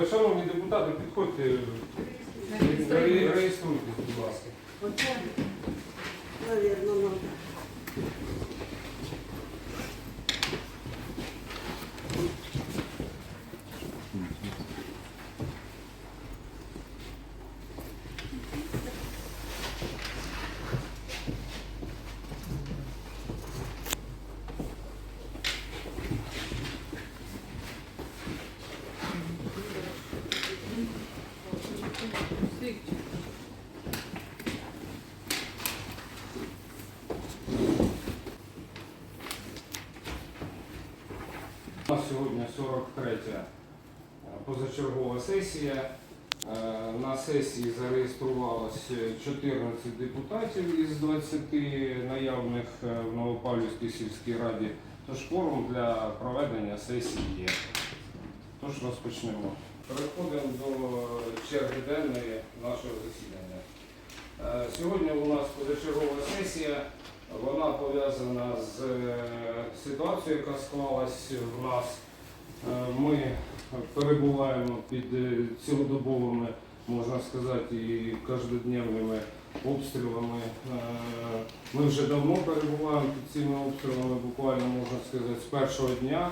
Шановні депутати, підходьте, ре- реєструйтесь, будь ласка. Оце, навірно, надо. У нас сьогодні 43 позачергова сесія. Е, На сесії зареєструвалось 14 депутатів із 20 наявних е, в Новопавлівській сільській раді. Тож форум для проведення сесії є. Тож розпочнемо. Переходимо до черги денної нашого засідання. Е, Сьогодні у нас позачергова сесія. Вона пов'язана з е, ситуацією, яка склалась в нас. Ми перебуваємо під цілодобовими, можна сказати, і кожнодневними обстрілами. Е, Ми вже давно перебуваємо під цими обстрілами, буквально можна сказати, з першого дня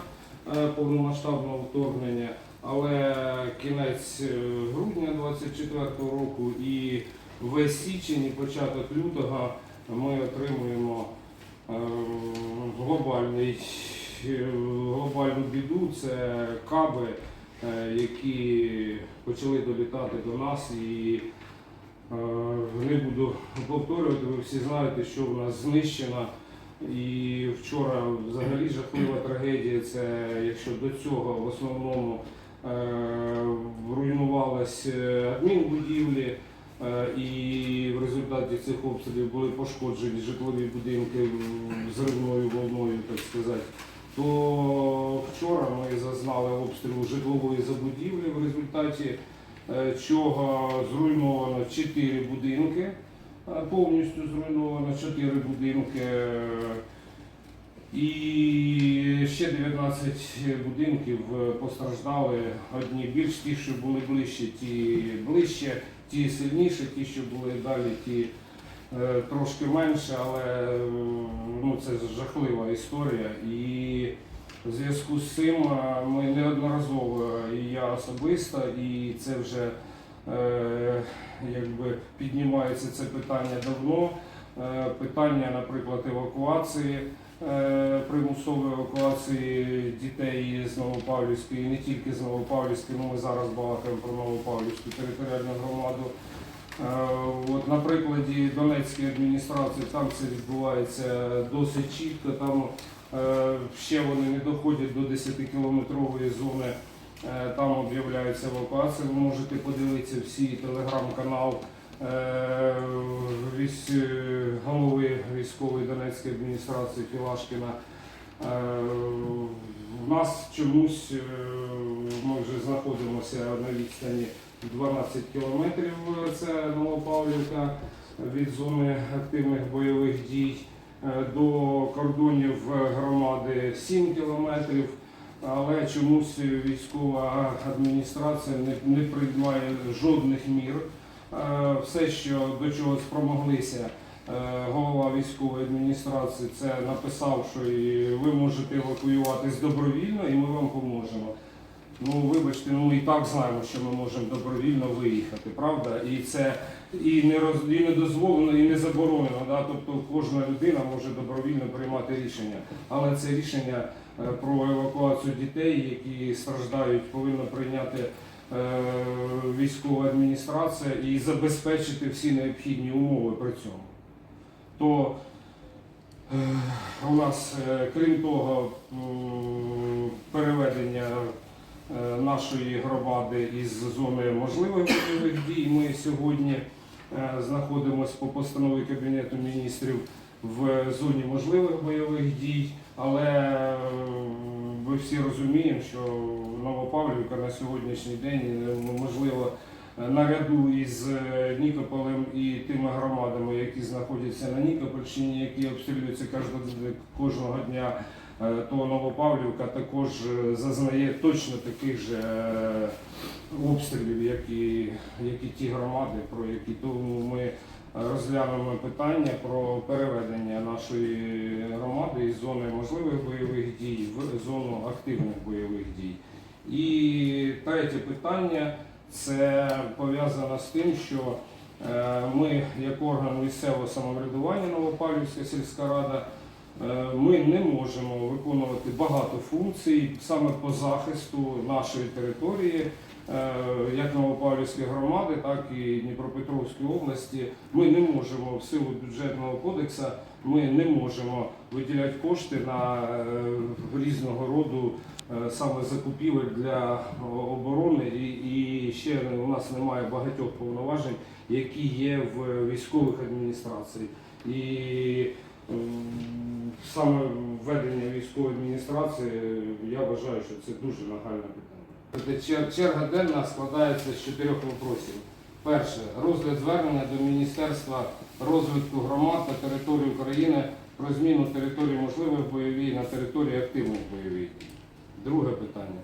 е, повномасштабного вторгнення. Але кінець е, грудня 24-го року і весь січень, і початок лютого ми отримуємо глобальний, глобальну біду. Це каби, які почали долітати до нас. І е, не буду повторювати, ви всі знаєте, що в нас знищено. І вчора взагалі жахлива трагедія. Це якщо до цього в основному е, руйнувалась е, адмінбудівлі, е, і в результаті цих обстрілів були пошкоджені житлові будинки зривною волною, так сказати. То вчора ми зазнали обстрілу житлової забудівлі, в результаті е, чого зруйновано 4 будинки, е, повністю зруйновано 4 будинки. І ще 19 будинків е, постраждали. Одні більш ті, що були ближче, ті ближче, ті сильніші, ті, що були далі, ті трошки менше, але е, ну, це жахлива історія. І в зв'язку з цим е, ми неодноразово, і я особисто, і це вже е, якби піднімається це питання давно. Е, Питання, наприклад, евакуації, е, примусової евакуації дітей з Новопавлівської, і не тільки з Новопавлівської, ну ми зараз балакаємо про Новопавлівську територіальну громаду. Е, От на прикладі Донецької адміністрації там це відбувається досить чітко. Там е, ще вони не доходять до 10-кілометрової зони. Е, Там об'являється евакуація. Ви можете подивитися всі телеграм-канал голови військової Донецької адміністрації Філашкіна. У нас чомусь ми вже знаходимося на відстані 12 кілометрів. Це Новопавлівка від зони активних бойових дій. Е, До кордонів громади 7 кілометрів. Але чомусь військова адміністрація не, не приймає жодних мір. Е, Все, що до чого спромоглися е, голова військової адміністрації, це написав, що і ви можете евакуюватись добровільно, і ми вам поможемо. Ну, вибачте, ну ми і так знаємо, що ми можемо добровільно виїхати, правда? І це і не роз і не дозволено, і не заборонено. Да? Тобто кожна людина може добровільно приймати рішення. Але це рішення е, про евакуацію дітей, які страждають, повинна прийняти е, військова адміністрація і забезпечити всі необхідні умови при цьому. То е, у нас, е, крім того, переведення нашої громади із зони можливих бойових дій. Ми сьогодні е, знаходимося по постанові Кабінету міністрів в зоні можливих бойових дій, але е, ми всі розуміємо, що Новопавлівка на сьогоднішній день е, можливо е, наряду із е, Нікополем і тими громадами, які знаходяться на Нікопольщині, які обстрілюються кожного, дня е, то Новопавлівка також е, зазнає точно таких же е, обстрілів, як і, як і ті громади, про які тому ми розглянемо питання про переведення нашої громади із зони можливих бойових дій в зону активних бойових дій. І третє питання це пов'язано з тим, що е, ми, як орган місцевого самоврядування Новопавлівська сільська рада, е, ми не можемо виконувати багато функцій саме по захисту нашої території, як Новопавлівської громади, так і Дніпропетровської області. Ми не можемо в силу бюджетного кодексу, ми не можемо виділяти кошти на е, різного роду е, саме закупівель для оборони, і, і ще у нас немає багатьох повноважень, які є в військових адміністраціях. І саме введення військової адміністрації, я вважаю, що це дуже нагальне питання. Тобто чер- Черга денна складається з чотирьох вопросів. Перше розгляд звернення до Міністерства розвитку громад та територій України про зміну території можливих бойових на території активних бойових. Друге питання.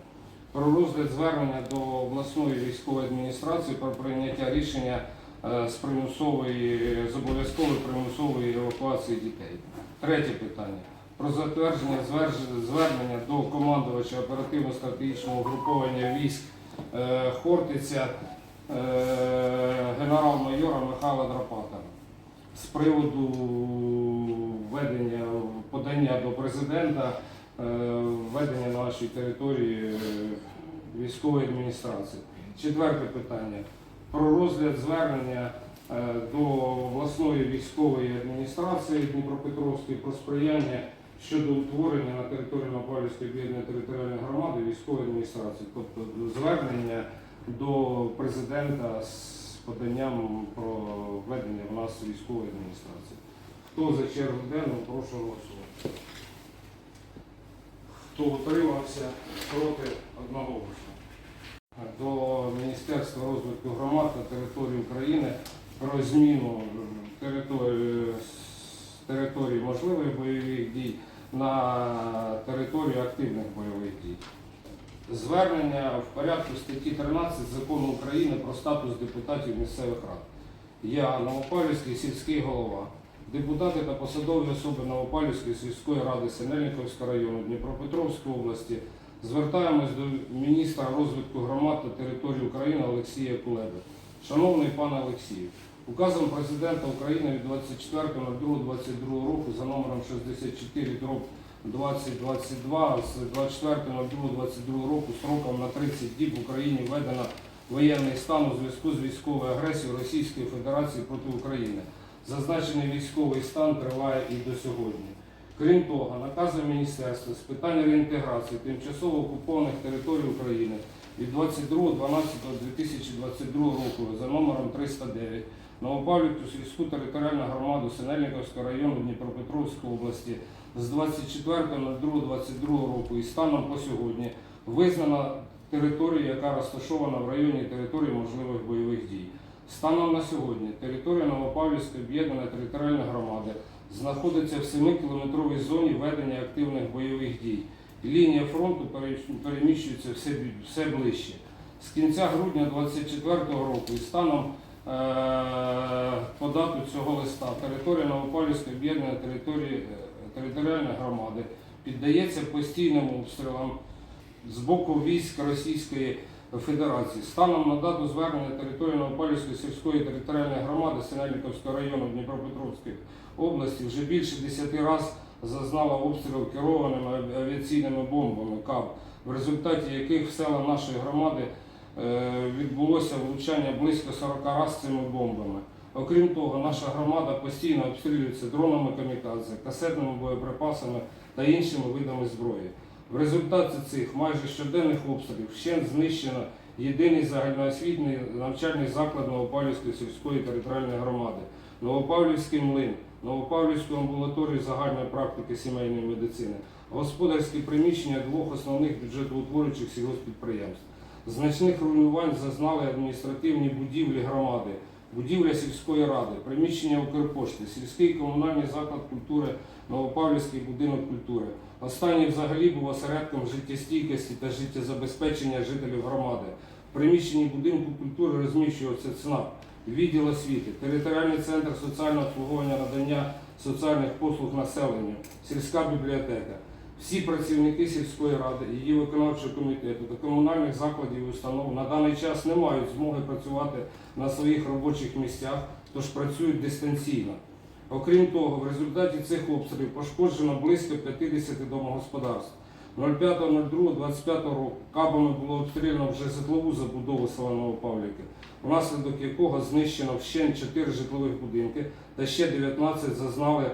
Про розгляд звернення до обласної військової адміністрації про прийняття рішення е, з примусової з обов'язкової примусової евакуації дітей. Третє питання. Про затвердження звернення до командувача оперативно-стратегічного угруповання військ е, Хортиця е, генерал-майора Михайла Драпата з приводу введення подання до президента е, введення на нашій території військової адміністрації. Четверте питання. Про розгляд звернення до обласної військової адміністрації Дніпропетровської про сприяння щодо утворення на території Напалівської об'єднаної територіальної громади військової адміністрації, тобто звернення до президента з поданням про введення в нас військової адміністрації. Хто за чергу денну, прошу голосувати. Хто утримався проти одноголосно. До Міністерства розвитку громад та території України про зміну території, території можливих бойових дій на територію активних бойових дій. Звернення в порядку статті 13 закону України про статус депутатів місцевих рад. Я Новопавлівський сільський голова. Депутати та посадові особи Новопавлівської сільської ради Синельниковського району Дніпропетровської області звертаємось до міністра розвитку громад та території України Олексія Кулеби. Шановний пане Олексію, указом президента України від 24.02.22 року за номером 64 2022 з 24.02.22 року строком на 30 діб в Україні введено воєнний стан у зв'язку з військовою агресією Російської Федерації проти України. Зазначений військовий стан триває і до сьогодні. Крім того, наказом Міністерства з питань реінтеграції тимчасово окупованих територій України від 22.12.2022 року за номером 309 Новопавлівську сільську територіальну громаду Синельниковського району Дніпропетровської області з 24.02.22 року і станом по сьогодні визнана територія, яка розташована в районі території можливих бойових дій. Станом на сьогодні територія Новопавлівської об'єднаної територіальної громади знаходиться в 7-кілометровій зоні ведення активних бойових дій. Лінія фронту переміщується все, ближче. З кінця грудня 2024 року і станом по дату цього листа територія Новопавлівської об'єднаної е, територіальної громади піддається постійним обстрілам з боку військ Російської Федерації. Станом на дату звернення території Новопавлівської сільської територіальної громади Синельниковського району Дніпропетровської області вже більше 10 разів зазнала обстрілів керованими авіаційними бомбами КАБ, в результаті яких села нашої громади е, відбулося влучання близько 40 разів цими бомбами. Окрім того, наша громада постійно обстрілюється дронами камікадзе, касетними боєприпасами та іншими видами зброї. В результаті цих майже щоденних обстрілів ще знищено єдиний загальноосвітній навчальний заклад Новопавлівської сільської територіальної громади, Новопавлівський млин, Новопавлівську амбулаторію загальної практики сімейної медицини, господарські приміщення двох основних бюджетоутворюючих сільгоспідприємств. Значних руйнувань зазнали адміністративні будівлі громади, будівля сільської ради, приміщення Укрпошти, сільський комунальний заклад культури, Новопавлівський будинок культури. Останній взагалі був осередком життєстійкості та життєзабезпечення жителів громади. В приміщенні будинку культури розміщувався ЦНАП, відділ освіти, територіальний центр соціального обслуговування надання соціальних послуг населенню, сільська бібліотека. Всі працівники сільської ради, її виконавчого комітету та комунальних закладів і установ на даний час не мають змоги працювати на своїх робочих місцях, тож працюють дистанційно. Окрім того, в результаті цих обстрілів пошкоджено близько 50 домогосподарств. 05.02.25 року кабами було обстріляно вже житлову забудову села Новопавлівки, внаслідок якого знищено вщент 4 житлових будинки та ще 19 зазнали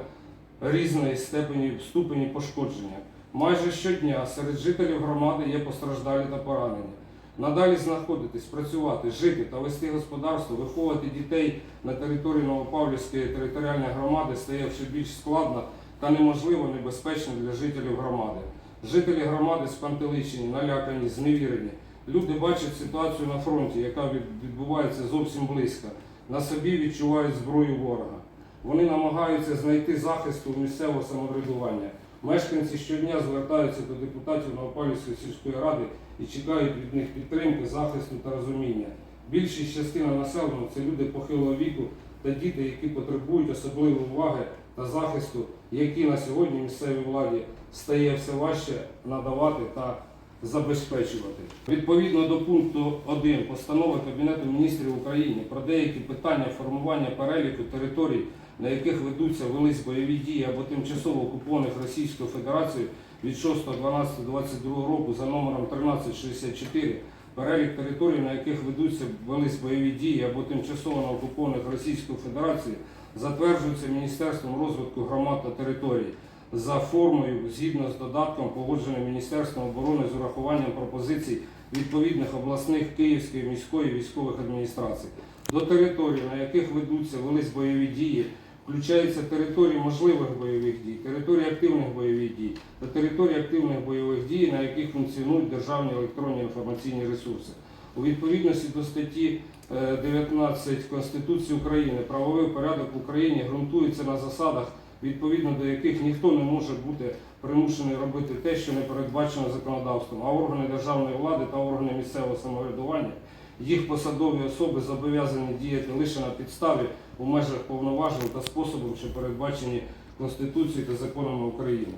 різної степені ступені пошкодження. Майже щодня серед жителів громади є постраждалі та поранені. Надалі знаходитись, працювати, жити та вести господарство, виховувати дітей на території Новопавлівської територіальної громади стає все більш складно та неможливо небезпечно для жителів громади. Жителі громади спантеличені, налякані, зневірені. Люди бачать ситуацію на фронті, яка відбувається зовсім близько. На собі відчувають зброю ворога. Вони намагаються знайти захисту у місцевого самоврядування. Мешканці щодня звертаються до депутатів Новопавлівської сільської ради і чекають від них підтримки, захисту та розуміння. Більшість частина населення це люди похилого віку та діти, які потребують особливої уваги та захисту, які на сьогодні місцевій владі стає все важче надавати та забезпечувати. Відповідно до пункту 1 постанови Кабінету міністрів України про деякі питання формування переліку територій, на яких ведуться велись бойові дії або тимчасово окупованих Російською Федерацією від 6.12.22 року за номером 1364 перелік територій, на яких ведуться велись бойові дії або тимчасово окупованих Російською Федерацією, затверджується Міністерством розвитку громад та територій за формою згідно з додатком, погодженим Міністерством оборони з урахуванням пропозицій відповідних обласних Київської міської військових адміністрацій. До територій, на яких ведуться велись бойові дії, включаються території можливих бойових дій, території активних бойових дій та території активних бойових дій, на яких функціонують державні електронні інформаційні ресурси. У відповідності до статті е, 19 Конституції України правовий порядок в Україні ґрунтується на засадах, відповідно до яких ніхто не може бути примушений робити те, що не передбачено законодавством, а органи державної влади та органи місцевого самоврядування, їх посадові особи зобов'язані діяти лише на підставі у межах повноважень та способом, що передбачені Конституцією та законами України.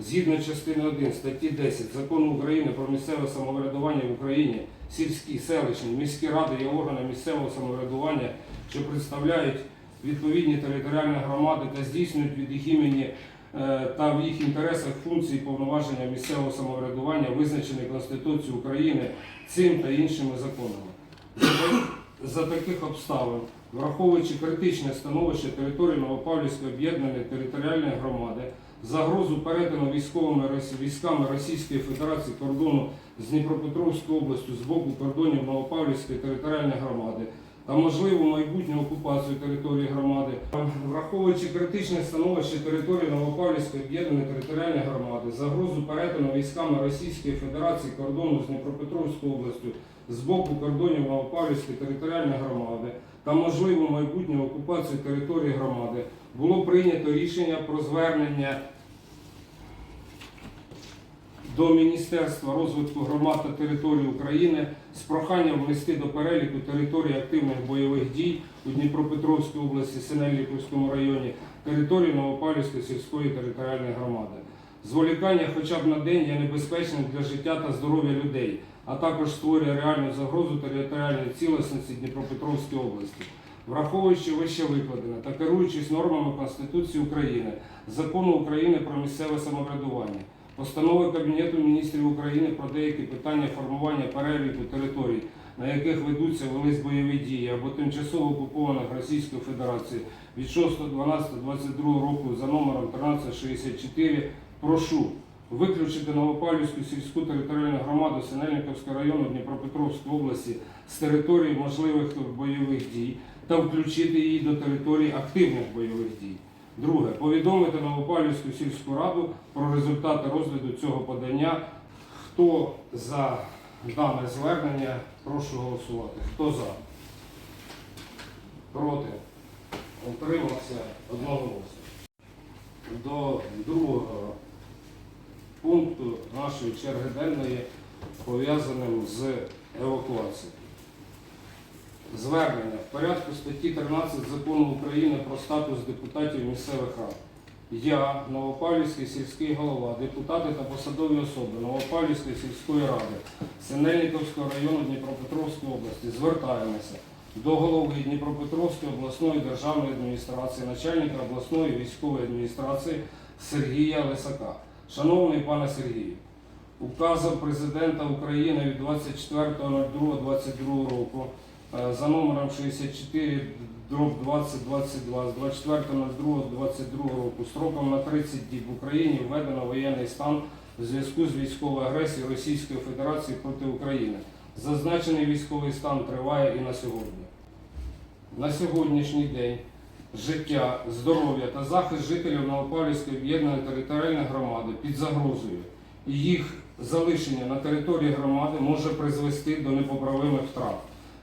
Згідно частини 1 статті 10 Закону України про місцеве самоврядування в Україні, сільські, селищні, міські ради є органи місцевого самоврядування, що представляють відповідні територіальні громади та здійснюють від їх імені е, та в їх інтересах функції повноваження місцевого самоврядування, визначені Конституцією України цим та іншими законами. За таких обставин, враховуючи критичне становище території Новопавлівської об'єднаної територіальної громади, загрозу перетину військовими військами Російської Федерації кордону з Дніпропетровською областю з боку кордонів Новопавлівської територіальної громади та можливу майбутню окупацію території громади, враховуючи критичне становище території Новопавлівської об'єднаної територіальної громади, загрозу перетину військами Російської Федерації кордону з Дніпропетровською областю з боку кордонів Новопавлівської територіальної громади та можливу майбутню окупацію території громади було прийнято рішення про звернення до Міністерства розвитку громад та територій України з проханням внести до переліку територій активних бойових дій у Дніпропетровській області, Синельниківському районі, території Новопавлівської сільської територіальної громади. Зволікання хоча б на день є небезпечним для життя та здоров'я людей, а також створює реальну загрозу територіальної цілісності Дніпропетровської області. Враховуючи вище викладене та керуючись нормами Конституції України, Закону України про місцеве самоврядування, постанови Кабінету міністрів України про деякі питання формування переліку територій, на яких ведуться велись бойові дії або тимчасово окупованих Російською Федерацією від 6.12.22 року за номером 1364 прошу виключити Новопавлівську сільську територіальну громаду Синельниковського району Дніпропетровської області з території можливих бойових дій та включити її до території активних бойових дій. Друге, повідомити Новопавлівську сільську раду про результати розгляду цього подання. Хто за дане звернення, прошу голосувати. Хто за? Проти. Утримався одноголосно. До другого пункту нашої черги денної пов'язаним з евакуацією. Звернення в порядку статті 13 закону України про статус депутатів місцевих рад. Я, Новопавлівський сільський голова, депутати та посадові особи Новопавлівської сільської ради Синельниковського району Дніпропетровської області звертаємося до голови Дніпропетровської обласної державної адміністрації, начальника обласної військової адміністрації Сергія Лисака. Шановний пане Сергію, указом президента України від 24.02.22 року е, за номером 64 дроб 2022 з 24.02.22 року строком на 30 діб в Україні введено воєнний стан у зв'язку з військовою агресією Російської Федерації проти України. Зазначений військовий стан триває і на сьогодні. На сьогоднішній день життя, здоров'я та захист жителів Новопавлівської об'єднаної територіальної громади під загрозою. І їх залишення на території громади може призвести до непоправимих втрат.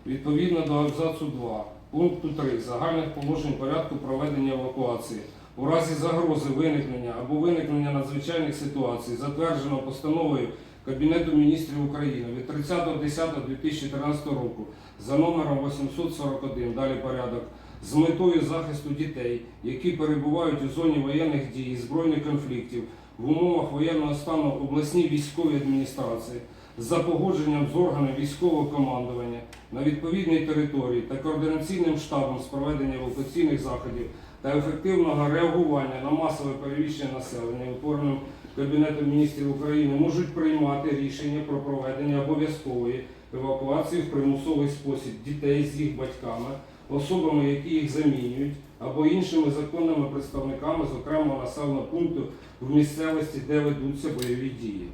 Відповідно до абзацу 2 пункту 3 загальних положень порядку проведення евакуації у разі загрози виникнення або виникнення надзвичайних ситуацій, затверджено постановою Кабінету міністрів України від 30.10.2013 року за номером 841, далі порядок, з метою захисту дітей, які перебувають у зоні воєнних дій і збройних конфліктів в умовах воєнного стану обласній військовій адміністрації за погодженням з органом військового командування на відповідній території та координаційним штабом з проведення евакуаційних заходів та ефективного реагування на масове переміщення населення, утвореним Кабінетом міністрів України, можуть приймати рішення про проведення обов'язкової евакуації в примусовий спосіб дітей з їх батьками, особами, які їх замінюють, або іншими законними представниками з окремого населеного пункту в місцевості, де ведуться бойові дії.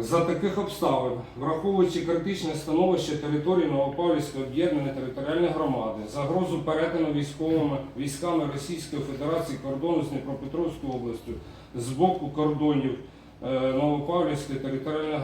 За таких обставин, враховуючи критичне становище території Новопавлівської об'єднаної територіальної громади, загрозу перетину військовими військами Російської Федерації кордону з Дніпропетровською областю з боку кордонів Новопавлівської територіальної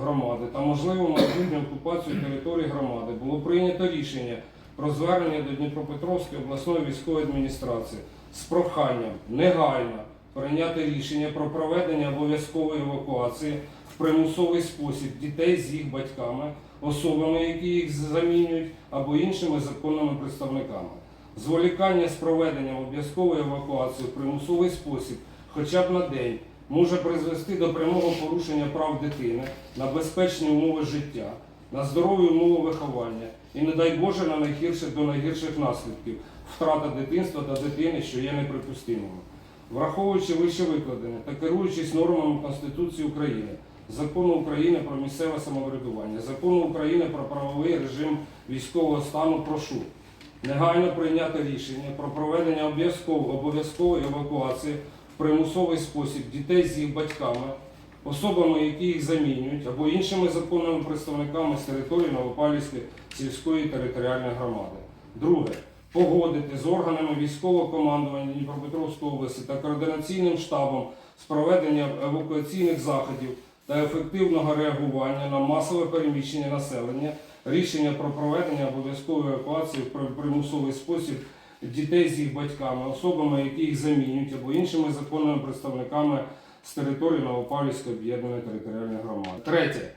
громади та можливу майбутню окупацію території громади було прийнято рішення про звернення до Дніпропетровської обласної військової адміністрації з проханням негайно прийняти рішення про проведення обов'язкової евакуації в примусовий спосіб дітей з їх батьками, особами, які їх замінюють, або іншими законними представниками. Зволікання з проведенням обов'язкової евакуації в примусовий спосіб, хоча б на день, може призвести до прямого порушення прав дитини на безпечні умови життя, на здорові умови виховання і, не дай Боже, на найгірше до найгірших наслідків втрата дитинства та дитини, що є неприпустимими. Враховуючи вище викладене та керуючись нормами Конституції України, Закону України про місцеве самоврядування, Закону України про правовий режим військового стану, прошу негайно прийняти рішення про проведення обов'язково- обов'язкової евакуації примусовий спосіб дітей з їх батьками, особами, які їх замінюють, або іншими законними представниками з території Новопавлівської сільської територіальної громади. Друге. Погодити з органами військового командування Дніпропетровської області та координаційним штабом з проведення евакуаційних заходів та ефективного реагування на масове переміщення населення, рішення про проведення обов'язкової евакуації в примусовий спосіб дітей з їх батьками, особами, які їх замінюють, або іншими законними представниками з території Новопавлівської об'єднаної територіальної громади. Третє.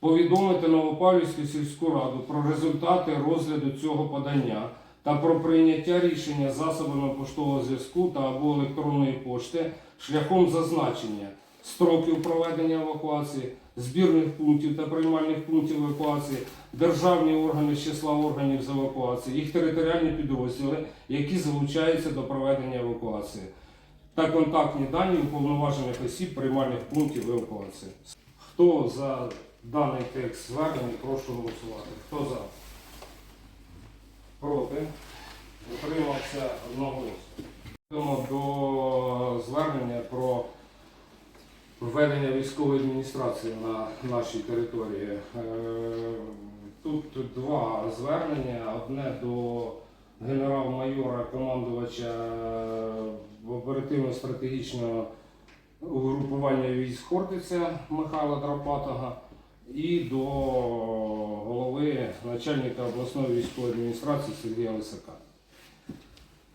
Повідомити Новопавлівську сільську раду про результати розгляду цього подання та про прийняття рішення засобами поштового зв'язку та або електронної пошти шляхом зазначення строків проведення евакуації, збірних пунктів та приймальних пунктів евакуації, державні органи з числа органів з евакуації, їх територіальні підрозділи, які залучаються до проведення евакуації, та контактні дані уповноважених осіб приймальних пунктів евакуації. Хто за даний текст звернення, прошу голосувати. Хто за? Проти? Утримався одноголосно. До звернення про введення військової адміністрації на нашій території. Е, Тут два звернення. Одне до генерал-майора, командувача оперативно-стратегічного угрупування військ Хортиця Михайла Драпатога і до голови начальника обласної військової адміністрації Сергія Лисака.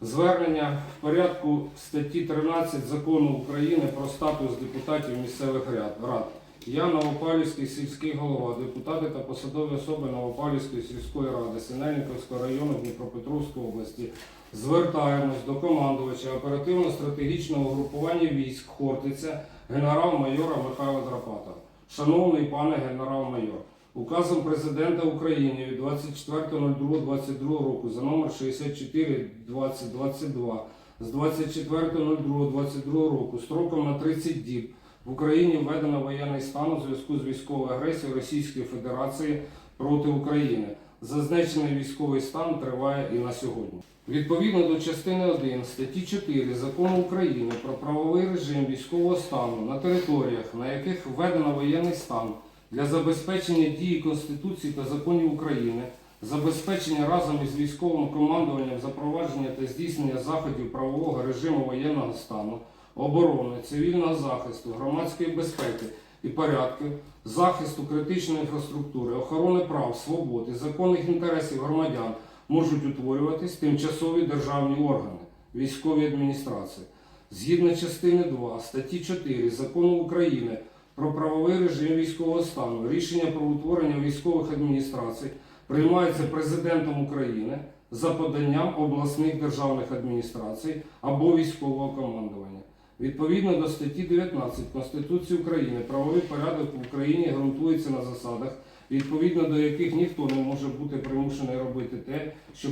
Звернення в порядку статті 13 закону України про статус депутатів місцевих рад. Я Новопавлівський сільський голова, депутати та посадові особи Новопавлівської сільської ради Синельниковського району Дніпропетровської області звертаємось до командувача оперативно-стратегічного групування військ Хортиця генерал-майора Михайла Драпата. Шановний пане генерал-майор, указом президента України від 24.02.22 року за номер 64-2022 з 24.02.22 року строком на 30 діб в Україні введено воєнний стан у зв'язку з військовою агресією Російської Федерації проти України. Зазначений військовий стан триває і на сьогодні. Відповідно до частини 1 статті 4 Закону України про правовий режим військового стану на територіях, на яких введено воєнний стан для забезпечення дії Конституції та законів України, забезпечення разом із військовим командуванням запровадження та здійснення заходів правового режиму воєнного стану, оборони, цивільного захисту, громадської безпеки і порядку, захисту критичної інфраструктури, охорони прав, свобод і законних інтересів громадян можуть утворюватись тимчасові державні органи, військові адміністрації. Згідно частини 2 статті 4 Закону України про правовий режим військового стану, рішення про утворення військових адміністрацій приймається президентом України за поданням обласних державних адміністрацій або військового командування. Відповідно до статті 19 Конституції України, правовий порядок в Україні ґрунтується на засадах, відповідно до яких ніхто не може бути примушений робити те, що,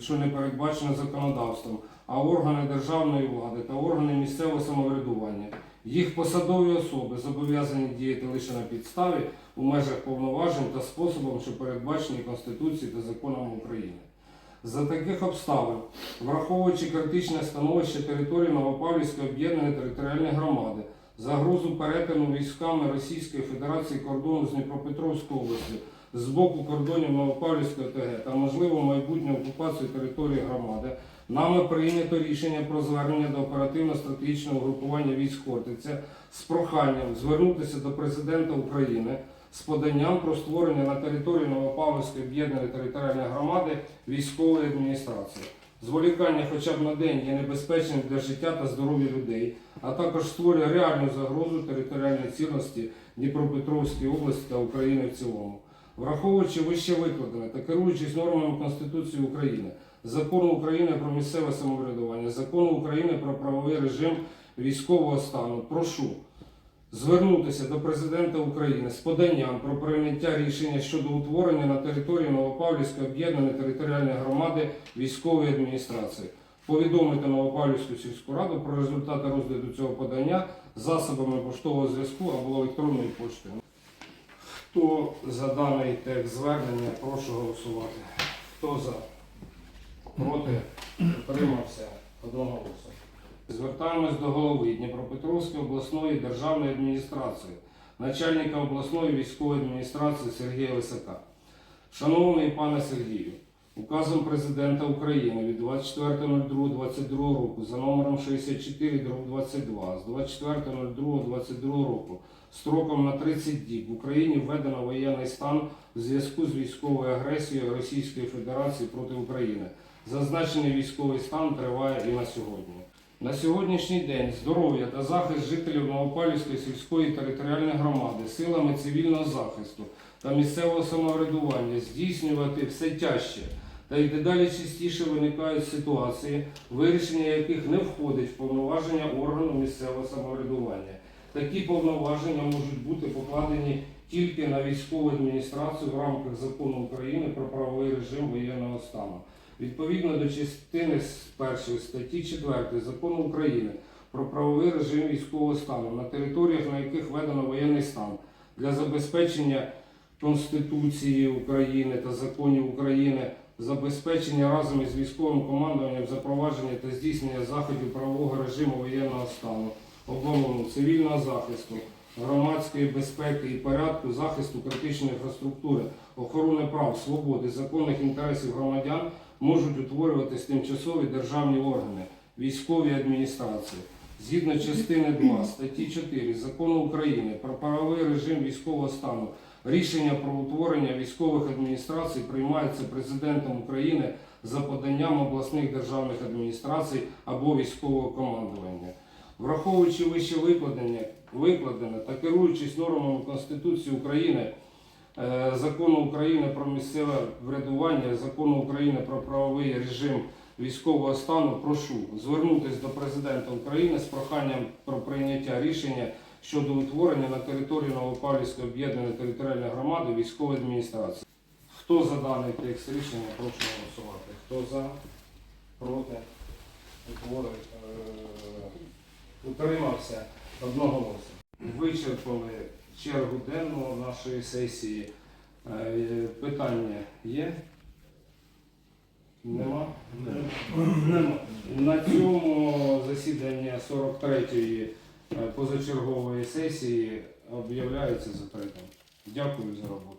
що не передбачено законодавством, а органи державної влади та органи місцевого самоврядування, їх посадові особи зобов'язані діяти лише на підставі у межах повноважень та способом, що передбачені Конституцією та законами України. За таких обставин, враховуючи критичне становище території Новопавлівської об'єднаної територіальної громади, загрозу перетину військами Російської Федерації кордону з Дніпропетровською областю з боку кордонів Новопавлівської ОТГ та можливу майбутню окупацію території громади, нами прийнято рішення про звернення до оперативно-стратегічного групування військ Хортиця з проханням звернутися до президента України з поданням про створення на території Новопавлівської об'єднаної територіальної громади військової адміністрації. Зволікання хоча б на день є небезпечним для життя та здоров'я людей, а також створює реальну загрозу територіальній цінності Дніпропетровської області та України в цілому. Враховуючи вище викладене та керуючись нормами Конституції України, Закону України про місцеве самоврядування, Закону України про правовий режим військового стану, прошу звернутися до президента України з поданням про прийняття рішення щодо утворення на території Новопавлівської об'єднаної територіальної громади військової адміністрації. Повідомити Новопавлівську сільську раду про результати розгляду цього подання засобами поштового зв'язку або електронною поштою. Хто за даний текст звернення, прошу голосувати. Хто за? Проти? Утримався одного голосу. Звертаємось до голови Дніпропетровської обласної державної адміністрації, начальника обласної військової адміністрації Сергія Лисака. Шановний пане Сергію, указом президента України від 24.02.22 року за номером 64 з 24.02.22 року строком на 30 діб в Україні введено воєнний стан у зв'язку з військовою агресією Російської Федерації проти України. Зазначений військовий стан триває і на сьогодні. На сьогоднішній день здоров'я та захист жителів Новопавлівської сільської територіальної громади силами цивільного захисту та місцевого самоврядування здійснювати все тяжче та й дедалі частіше виникають ситуації, вирішення яких не входить в повноваження органу місцевого самоврядування. Такі повноваження можуть бути покладені тільки на військову адміністрацію в рамках закону України про правовий режим воєнного стану. Відповідно до частини з першої статті 4 закону України про правовий режим військового стану на територіях, на яких введено воєнний стан для забезпечення Конституції України та законів України, забезпечення разом із військовим командуванням запровадження та здійснення заходів правового режиму воєнного стану, оборону, цивільного захисту, громадської безпеки і порядку, захисту критичної інфраструктури, охорони прав, свободи, законних інтересів громадян можуть утворюватись тимчасові державні органи, військові адміністрації. Згідно частини 2 статті 4 Закону України про правовий режим військового стану, Рішення про утворення військових адміністрацій приймається президентом України за поданням обласних державних адміністрацій або військового командування. Враховуючи вище викладення, викладене та керуючись нормами Конституції України, Закону України про місцеве врядування, Закону України про правовий режим військового стану, прошу звернутися до президента України з проханням про прийняття рішення щодо утворення на території Новопавлівської об'єднаної територіальної громади військової адміністрації. Хто за даний текст рішення, прошу голосувати. Хто за, проти, утвори, е, утримався одноголосно. Вичерпали чергу денну нашої сесії. Е, Питання є? Нема? Нема. На цьому засідання 43-ї е, позачергової сесії об'являється закритим. Дякую за роботу.